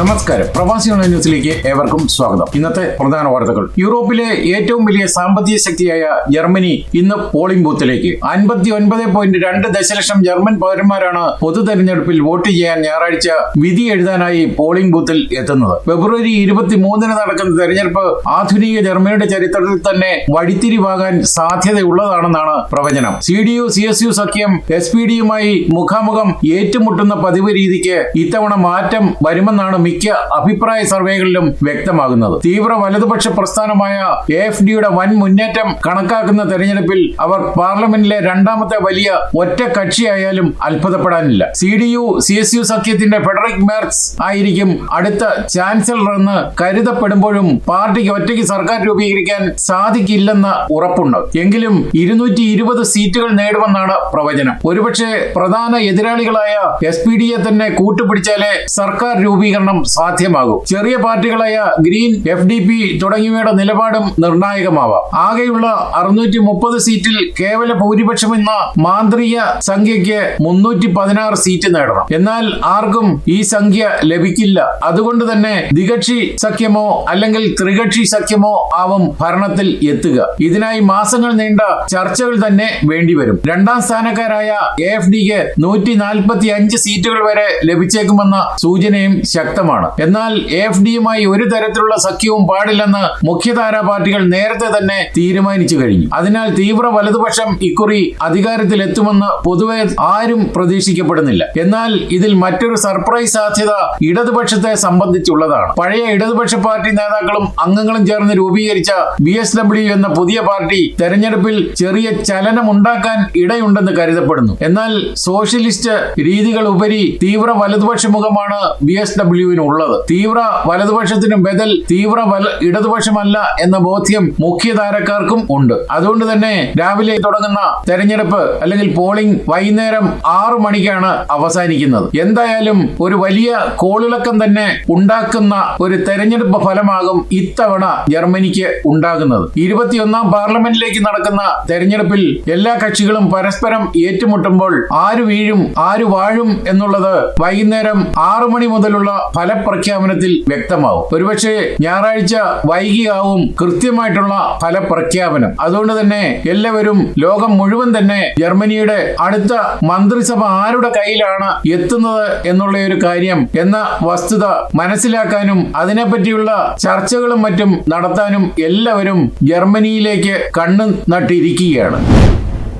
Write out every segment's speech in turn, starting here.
നമസ്കാരം. പ്രവാസി ഓൺലൈൻ ന്യൂസിലേക്ക് ഏവർക്കും സ്വാഗതം. ഇന്നത്തെ പ്രധാന വാർത്തകൾ. യൂറോപ്പിലെ ഏറ്റവും വലിയ സാമ്പത്തിക ശക്തിയായ ജർമ്മനി ഇന്ന് പോളിംഗ് ബൂത്തിലേക്ക്. അൻപത്തി ഒൻപത് പോയിന്റ് രണ്ട് ദശലക്ഷം ജർമ്മൻ പൗരന്മാരാണ് പൊതു തെരഞ്ഞെടുപ്പിൽ വോട്ട് ചെയ്യാൻ ഞായറാഴ്ച വിധി എഴുതാനായി പോളിംഗ് ബൂത്തിൽ എത്തുന്നത്. ഫെബ്രുവരി ഇരുപത്തിമൂന്നിന് നടക്കുന്ന തെരഞ്ഞെടുപ്പ് ആധുനിക ജർമ്മനിയുടെ ചരിത്രത്തിൽ തന്നെ വഴിത്തിരിവാകാൻ സാധ്യതയുള്ളതാണെന്നാണ് പ്രവചനം. C D U C S U സഖ്യം എസ് പി ഡിയുമായി മുഖാമുഖം ഏറ്റുമുട്ടുന്ന പതിവ് രീതിക്ക് ഇത്തവണ മാറ്റം വരുമെന്നാണ് മിക്ക അഭിപ്രായ സർവേകളിലും വ്യക്തമാകുന്നത്. തീവ്ര വലതുപക്ഷ പ്രസ്ഥാനമായ എ എഫ് ഡിയുടെ വൻ മുന്നേറ്റം കണക്കാക്കുന്ന തെരഞ്ഞെടുപ്പിൽ അവർ പാർലമെന്റിലെ രണ്ടാമത്തെ വലിയ ഒറ്റ കക്ഷിയായാലും അത്ഭുതപ്പെടാനില്ല. C D U C S U സഖ്യത്തിന്റെ ഫെഡറിക് മേർക്സ് ആയിരിക്കും അടുത്ത ചാൻസലർ എന്ന് കരുതപ്പെടുമ്പോഴും പാർട്ടിക്ക് ഒറ്റയ്ക്ക് സർക്കാർ രൂപീകരിക്കാൻ സാധിക്കില്ലെന്ന ഉറപ്പുണ്ട്. എങ്കിലും ഇരുന്നൂറ്റി ഇരുപത് സീറ്റുകൾ നേടുമെന്നാണ് പ്രവചനം. ഒരുപക്ഷെ പ്രധാന എതിരാളികളായ എസ് പി ഡിയെ തന്നെ കൂട്ടുപിടിച്ചാലേ സർക്കാർ രൂപീകരണം സാധ്യമാകൂ. ചെറിയ പാർട്ടികളായ ഗ്രീൻ എഫ് ഡി പി തുടങ്ങിയവയുടെ നിലപാടും നിർണായകമാവാം. ആകെയുള്ള അറുന്നൂറ്റി മുപ്പത് സീറ്റിൽ കേവല ഭൂരിപക്ഷം എന്ന മാന്ത്രിക സംഖ്യയ്ക്ക് മുന്നൂറ്റി പതിനാറ് സീറ്റ് നേടണം. എന്നാൽ ആർക്കും ഈ സംഖ്യ ലഭിക്കില്ല. അതുകൊണ്ട് തന്നെ ദ്വികക്ഷി സഖ്യമോ അല്ലെങ്കിൽ ത്രികക്ഷി സഖ്യമോ ആവും ഭരണത്തിൽ എത്തുക. ഇതിനായി മാസങ്ങൾ നീണ്ട ചർച്ചകൾ തന്നെ വേണ്ടിവരും. രണ്ടാം സ്ഥാനക്കാരായ എ എഫ് ഡിക്ക് നൂറ്റി നാൽപ്പത്തി അഞ്ച് സീറ്റുകൾ വരെ ലഭിച്ചേക്കുമെന്ന സൂചനയും ശക്തമാണ് എന്നാൽ എഫ് ഡിയുമായി ഒരു തരത്തിലുള്ള സഖ്യവും പാടില്ലെന്ന് മുഖ്യധാരാ പാർട്ടികൾ നേരത്തെ തന്നെ തീരുമാനിച്ചു കഴിഞ്ഞു. അതിനാൽ തീവ്ര വലതുപക്ഷം ഇക്കുറി അധികാരത്തിൽ എത്തുമെന്ന് പൊതുവെ ആരും പ്രതീക്ഷിക്കപ്പെടുന്നില്ല. എന്നാൽ ഇതിൽ മറ്റൊരു സർപ്രൈസ് സാധ്യത ഇടതുപക്ഷത്തെ സംബന്ധിച്ചുള്ളതാണ്. പഴയ ഇടതുപക്ഷ പാർട്ടി നേതാക്കളും അംഗങ്ങളും ചേർന്ന് രൂപീകരിച്ച ബി എസ് ഡബ്ല്യു എന്ന പുതിയ പാർട്ടി തെരഞ്ഞെടുപ്പിൽ ചെറിയ ചലനം ഉണ്ടാക്കാൻ ഇടയുണ്ടെന്ന് കരുതപ്പെടുന്നു. എന്നാൽ സോഷ്യലിസ്റ്റ് രീതികൾ ഉപരി തീവ്ര വലതുപക്ഷ മുഖമാണ് ബി എസ് ഡബ്ല്യുവിന് ഉള്ളത് തീവ്ര വലതുപക്ഷത്തിന് ബദൽ തീവ്ര ഇടതുപക്ഷമല്ല എന്ന ബോധ്യം മുഖ്യധാരക്കാർക്കും ഉണ്ട്. അതുകൊണ്ട് തന്നെ രാവിലെ തുടങ്ങുന്ന തെരഞ്ഞെടുപ്പ് അല്ലെങ്കിൽ പോളിംഗ് വൈകുന്നേരം ആറു മണിക്കാണ് അവസാനിക്കുന്നത്. എന്തായാലും ഒരു വലിയ കോളിളക്കം തന്നെ ഉണ്ടാക്കുന്ന ഒരു തെരഞ്ഞെടുപ്പ് ഫലമാകും ഇത്തവണ ജർമ്മനിക്ക് ഉണ്ടാകുന്നത്. ഇരുപത്തിയൊന്നാം പാർലമെന്റിലേക്ക് നടക്കുന്ന തെരഞ്ഞെടുപ്പിൽ എല്ലാ കക്ഷികളും പരസ്പരം ഏറ്റുമുട്ടുമ്പോൾ ആര് വീഴും ആര് വാഴും എന്നുള്ളത് വൈകുന്നേരം ആറു മണി മുതലുള്ള ഫലപ്രഖ്യാപനത്തിൽ വ്യക്തമാവും. ഒരുപക്ഷെ ഞായറാഴ്ച വൈകിയാവും കൃത്യമായിട്ടുള്ള ഫലപ്രഖ്യാപനം. അതുകൊണ്ട് തന്നെ എല്ലാവരും ലോകം മുഴുവൻ തന്നെ ജർമ്മനിയുടെ അടുത്ത മന്ത്രിസഭ ആരുടെ കയ്യിലാണ് എത്തുന്നത് എന്നുള്ള ഒരു കാര്യം എന്ന വസ്തുത മനസ്സിലാക്കാനും അതിനെപ്പറ്റിയുള്ള ചർച്ചകളും മറ്റും നടത്താനും എല്ലാവരും ജർമ്മനിയിലേക്ക് കണ്ണു നട്ടിരിക്കുകയാണ്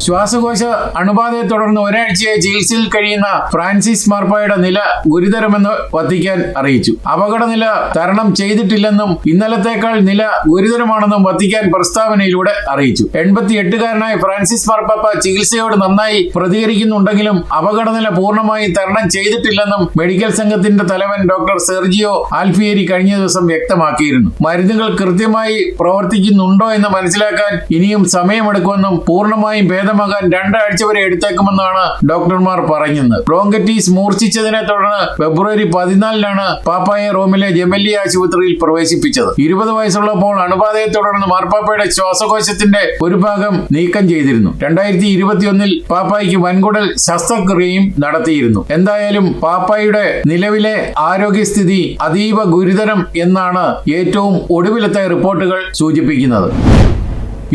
ശ്വാസകോശ അണുബാധയെ തുടർന്ന് ഒരാഴ്ചയായി ചികിത്സയിൽ കഴിയുന്ന ഫ്രാൻസിസ് മാർപ്പായുടെ നില ഗുരുതരമെന്ന് വത്തിക്കാൻ അറിയിച്ചു. അപകടനില തരണം ചെയ്തിട്ടില്ലെന്നും ഇന്നലത്തേക്കാൾ നില ഗുരുതരമാണെന്നും വത്തിക്കാൻ പ്രസ്താവനയിലൂടെ അറിയിച്ചു. എൺപത്തി എട്ടുകാരനായ ഫ്രാൻസിസ് മാർപ്പാപ്പ ചികിത്സയോട് നന്നായി പ്രതികരിക്കുന്നുണ്ടെങ്കിലും അപകടനില പൂർണമായി തരണം ചെയ്തിട്ടില്ലെന്നും മെഡിക്കൽ സംഘത്തിന്റെ തലവൻ ഡോക്ടർ സെർജിയോ ആൽഫിയേരി കഴിഞ്ഞ ദിവസം വ്യക്തമാക്കിയിരുന്നു. മരുന്നുകൾ കൃത്യമായി പ്രവർത്തിക്കുന്നുണ്ടോ എന്ന് മനസ്സിലാക്കാൻ ഇനിയും സമയമെടുക്കുമെന്നും പൂർണമായും ഭേദമാകാൻ രണ്ടാഴ്ച വരെ എടുത്തേക്കുമെന്നാണ് ഡോക്ടർമാർ പറയുന്നത്. ബ്രോങ്കറ്റീസ് മൂർച്ഛിച്ചതിനെ തുടർന്ന് ഫെബ്രുവരി പതിനാലിനാണ് പാപ്പായെ റോമിലെ ജെമല്ലി ആശുപത്രിയിൽ പ്രവേശിപ്പിച്ചത്. ഇരുപത് വയസ്സുള്ളപ്പോൾ അണുബാധയെ തുടർന്ന് മാർപ്പാപ്പയുടെ ശ്വാസകോശത്തിന്റെ ഒരു ഭാഗം നീക്കം ചെയ്തിരുന്നു. രണ്ടായിരത്തി ഇരുപത്തിയൊന്നിൽ പാപ്പായ്ക്ക് വൻകുടൽ ശസ്ത്രക്രിയയും നടത്തിയിരുന്നു. എന്തായാലും പാപ്പായുടെ നിലവിലെ ആരോഗ്യസ്ഥിതി അതീവ ഗുരുതരം എന്നാണ് ഏറ്റവും ഒടുവിലത്തെ റിപ്പോർട്ടുകൾ സൂചിപ്പിക്കുന്നത്.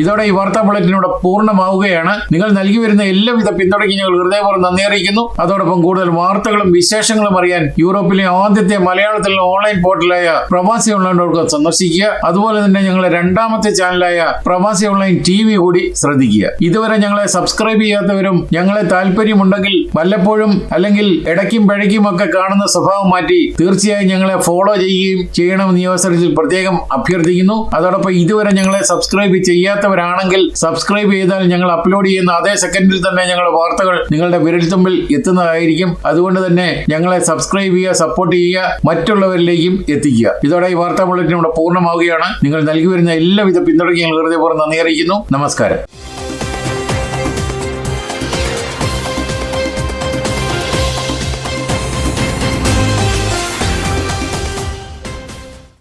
ഇതോടെ ഈ വാർത്താ ബുള്ളറ്റിനോട് പൂർണമാവുകയാണ്. നിങ്ങൾ നൽകി വരുന്ന എല്ലാവിധ പിന്തുണയ്ക്ക് ഞങ്ങൾ ഹൃദയപൂർവം നന്ദി അറിയിക്കുന്നു. അതോടൊപ്പം കൂടുതൽ വാർത്തകളും വിശേഷങ്ങളും അറിയാൻ യൂറോപ്പിലെ ആദ്യത്തെ മലയാളത്തിലുള്ള ഓൺലൈൻ പോർട്ടലായ പ്രവാസി ഓൺലൈൻ സന്ദർശിക്കുക. അതുപോലെ തന്നെ ഞങ്ങളുടെ രണ്ടാമത്തെ ചാനലായ പ്രവാസി ഓൺലൈൻ ടി വി കൂടി ശ്രദ്ധിക്കുക. ഇതുവരെ ഞങ്ങളെ സബ്സ്ക്രൈബ് ചെയ്യാത്തവരും ഞങ്ങളെ താല്പര്യമുണ്ടെങ്കിൽ വല്ലപ്പോഴും അല്ലെങ്കിൽ ഇടയ്ക്കും പിഴയ്ക്കും ഒക്കെ കാണുന്ന സ്വഭാവം മാറ്റി തീർച്ചയായും ഞങ്ങളെ ഫോളോ ചെയ്യുകയും ചെയ്യണമെന്ന് ഈ അവസരത്തിൽ പ്രത്യേകം അഭ്യർത്ഥിക്കുന്നു. അതോടൊപ്പം ഇതുവരെ ഞങ്ങളെ സബ്സ്ക്രൈബ് ചെയ്യാത്തവരാണെങ്കിൽ സബ്സ്ക്രൈബ് ചെയ്താൽ ഞങ്ങൾ അപ്ലോഡ് ചെയ്യുന്ന അതേ സെക്കൻഡിൽ തന്നെ ഞങ്ങളുടെ വാർത്തകൾ നിങ്ങളുടെ വിരൽത്തുമ്പിൽ എത്തുന്നതായിരിക്കും. അതുകൊണ്ട് തന്നെ ഞങ്ങളെ സബ്സ്ക്രൈബ് ചെയ്യുക സപ്പോർട്ട് ചെയ്യുക മറ്റുള്ളവരിലേക്കും എത്തിക്കുക. ഇതോടെ ഈ വാർത്താ ബുള്ളറ്റിൻ ഇവിടെ പൂർണമാവുകയാണ്. നിങ്ങൾ നൽകി വരുന്ന എല്ലാവിധ പിന്തുണയ്ക്കും ഹൃദയപൂർവം നന്ദി അറിയിക്കുന്നു. നമസ്കാരം.